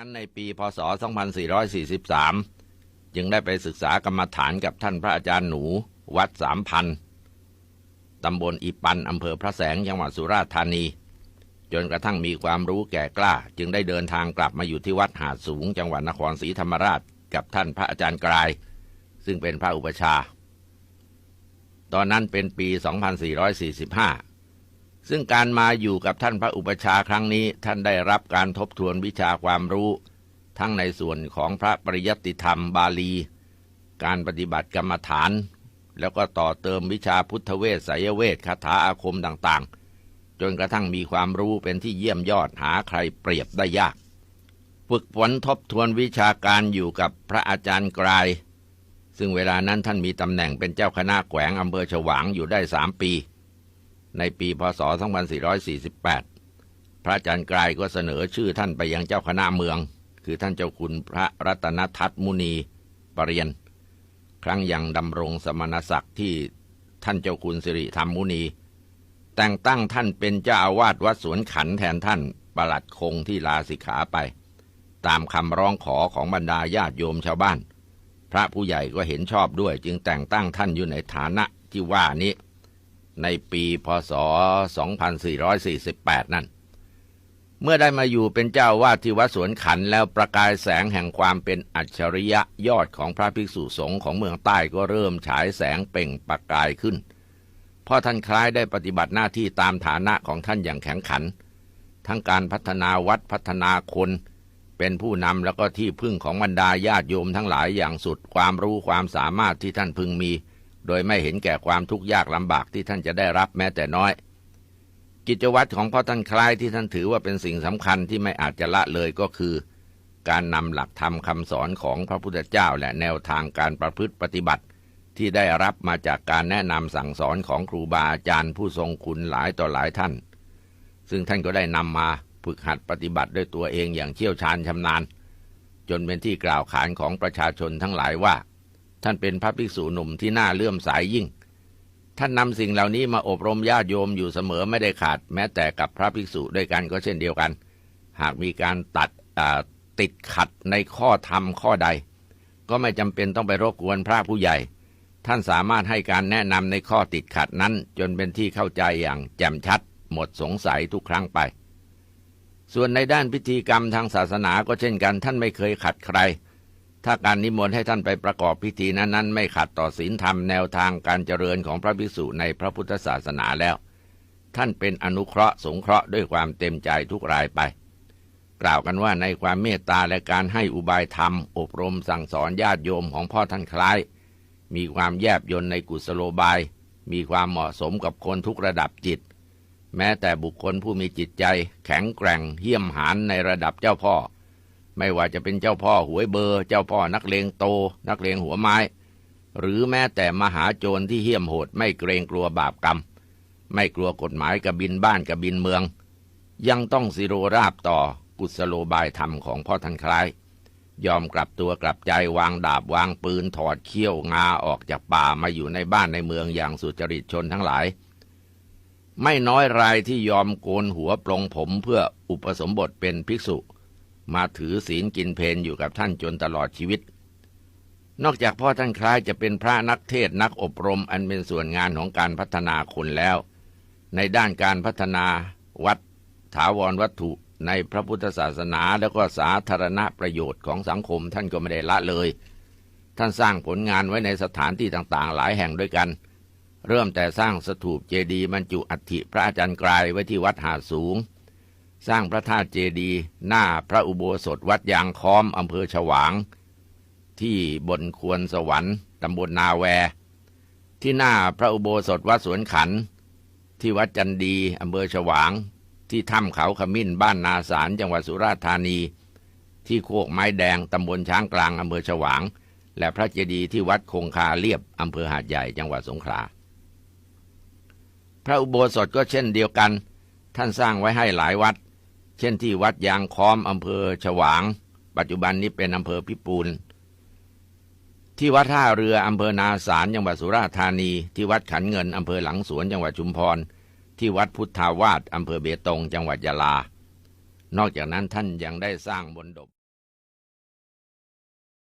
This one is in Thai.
นั้นในปีพศ 2443 จึงได้ไปศึกษากรรมฐานกับท่านพระอาจารย์หนูวัดสามพันตำบลอีปันอำเภอพระแสงจังหวัดสุราษฎร์ธานี จนกระทั่งมีความรู้แก่กล้า จึงได้เดินทางกลับมาอยู่ที่วัดหาดสูง จังหวัดนครศรีธรรมราชกับท่านพระอาจารย์กลาย ซึ่งเป็นพระอุปชา ตอนนั้นเป็นปี 2445 ซึ่งการมาอยู่กับท่านพระอุปชาครั้งนี้ท่านได้รับการทบทวนวิชาความรู้ ทั้งในส่วนของพระปริยัติธรรมบาลี การปฏิบัติกรรมฐาน แล้วก็ต่อเติมวิชาพุทธเวสไสยเวทคาถาอาคมต่างๆ จนกระทั่งมีความรู้เป็นที่เยี่ยมยอดหาใครเปรียบได้ยาก ฝึกฝนทบทวนวิชาการอยู่กับพระอาจารย์กลาย ซึ่งเวลานั้นท่านมีตำแหน่งเป็นเจ้าคณะแขวงอำเภอฉวางอยู่ได้สามปี ในปีพศ 2448 พระอาจารย์กลายก็เสนอชื่อท่านไปยังเจ้าคณะเมือง คือท่านเจ้าคุณพระรัตนทัตมุนีปรริยนครั้งยังดำรงสมณศักดิ์ที่ท่านเจ้าคุณสิริธรรมมุนี แต่งตั้งท่านเป็นเจ้าอาวาสวัดสวนขันแทนท่านประหลัดคงที่ลาสิกขาไป ตามคำร้องขอของบรรดาญาติโยมชาวบ้าน พระผู้ใหญ่ก็เห็นชอบด้วยจึงแต่งตั้งท่านอยู่ในฐานะที่ว่านี้ ในปีพศ 2448 นั่น เมื่อได้มาอยู่เป็นเจ้าวาดที่วัดสวนขันแล้วประกายแสงแห่งความเป็นอัจฉริยะยอดของพระภิกษุสงฆ์ของเมืองใต้ก็เริ่มฉายแสงเปล่งประกายขึ้นเพราะท่านคล้ายได้ปฏิบัติหน้าที่ตามฐานะของท่านอย่างแข็งขัน ทั้งการพัฒนาวัดพัฒนาคนเป็นผู้นำแล้วก็ที่พึ่งของบรรดาญาติโยมทั้งหลายอย่างสุดความรู้ความสามารถที่ท่านพึงมี โดยไม่เห็นแก่ความทุกข์ยากลำบากที่ท่านจะได้รับแม้แต่น้อย กิจวัตรของพ่อท่านคล้ายที่ท่านถือว่าเป็นสิ่งสำคัญที่ไม่อาจจะละเลยก็คือ การนำหลักธรรมคำสอนของพระพุทธเจ้าและแนวทางการประพฤติปฏิบัติ ที่ได้รับมาจากการแนะนำสั่งสอนของครูบาอาจารย์ผู้ทรงคุณหลายต่อหลายท่าน ซึ่งท่านก็ได้นำมาฝึกหัดปฏิบัติด้วยตัวเองอย่างเชี่ยวชาญชำนาญจนเป็นที่กล่าวขานของประชาชนทั้งหลายว่า ท่านเป็นพระภิกษุหนุ่มที่น่าเลื่อมใสยยิ่ง ท่านนำสิ่งเหล่านี้มาอบรมญาติโยมอยู่เสมอไม่ได้ขาด แม้แต่กับพระภิกษุด้วยกันก็เช่นเดียวกัน หากมีการตัดติดขัดในข้อธรรมข้อใด ก็ไม่จำเป็นต้องไปรบกวนพระผู้ใหญ่ ท่านสามารถให้การแนะนำในข้อติดขัดนั้น จนเป็นที่เข้าใจอย่างแจ่มชัด หมดสงสัยทุกครั้งไป ส่วนในด้านพิธีกรรมทางศาสนาก็เช่นกัน ท่านไม่เคยขัดใคร ถ้าการนิมนต์ให้ท่านไปประกอบพิธีนั้นๆ ไม่ขัดต่อศีลธรรมแนวทางการเจริญของพระภิกษุในพระพุทธศาสนาแล้ว ท่านเป็นอนุเคราะห์สงเคราะห์ด้วยความเต็มใจทุกรายไป กล่าวกันว่าในความเมตตาและการให้อุบายธรรม อบรมสั่งสอนญาติโยมของพ่อท่านคล้าย มีความแยบยลในกุศโลบาย มีความเหมาะสมกับคนทุกระดับจิต แม้แต่บุคคลผู้มีจิตใจ แข็งแกร่งเหี้ยมหานในระดับเจ้าพ่อ ไม่ว่าจะเป็นเจ้าพ่อหวยเบอร์ เจ้าพ่อนักเลงโต นักเลงหัวไม้ หรือแม้แต่มหาโจรที่เหี้ยมโหดไม่เกรงกลัวบาปกรรม ไม่กลัวกฎหมายกับบินบ้านกับบินเมือง ยังต้องสิโรราบต่อกุศโลบายธรรมของพ่อท่านคล้าย ยอมกลับตัวกลับใจวางดาบวางปืนถอดเขี้ยวงาออกจากป่ามาอยู่ในบ้านในเมืองอย่างสุจริตชนทั้งหลายไม่น้อยรายที่ยอมโกนหัวปลงผมเพื่ออุปสมบทเป็นภิกษุ มาถือศีลกินเพนอยู่กับท่านจนตลอดชีวิต นอกจากพ่อท่านคล้ายจะเป็นพระนักเทศนักอบรมอันเป็นส่วนงานของการพัฒนาคนแล้ว ในด้านการพัฒนาวัดถาวรวัตถุในพระพุทธศาสนาแล้วก็สาธารณประโยชน์ของสังคมท่านก็ไม่ได้ละเลย ท่านสร้างผลงานไว้ในสถานที่ต่างๆ หลายแห่งด้วยกัน เริ่มแต่สร้างสถูปเจดีย์บรรจุอัฐิพระอาจารย์กลายไว้ที่วัดหาสูง สร้างพระธาตุเจดีย์หน้าพระอุโบสถวัดยางค้อมอำเภอฉวาง ที่บนควรสวรรค์ตำบลนาแว ที่หน้าพระอุโบสถวัดสวนขัน ที่วัดจันดีอำเภอฉวาง ที่ถ้ำเขาขมิ้นบ้านนาสารจังหวัดสุราษฎร์ธานี ที่โคกไม้แดงตำบลช้างกลางอำเภอฉวาง และพระเจดีย์ที่วัดคงคาเลียบอำเภอหาดใหญ่จังหวัดสงขลาพระอุโบสถก็เช่นเดียวกัน ท่านสร้างไว้ให้หลายวัด เช่นที่วัดยางค้อมอำเภอฉวาง ปัจจุบันนี้เป็นอำเภอพิปูน ที่วัดท่าเรืออำเภอนาสารจังหวัดสุราษฎร์ธานี ที่วัดขันเงินอำเภอหลังสวนจังหวัดชุมพร ที่วัดพุทธาวาสอำเภอเบตง จังหวัดยะลา นอกจากนั้นท่านยังได้สร้างบนดบ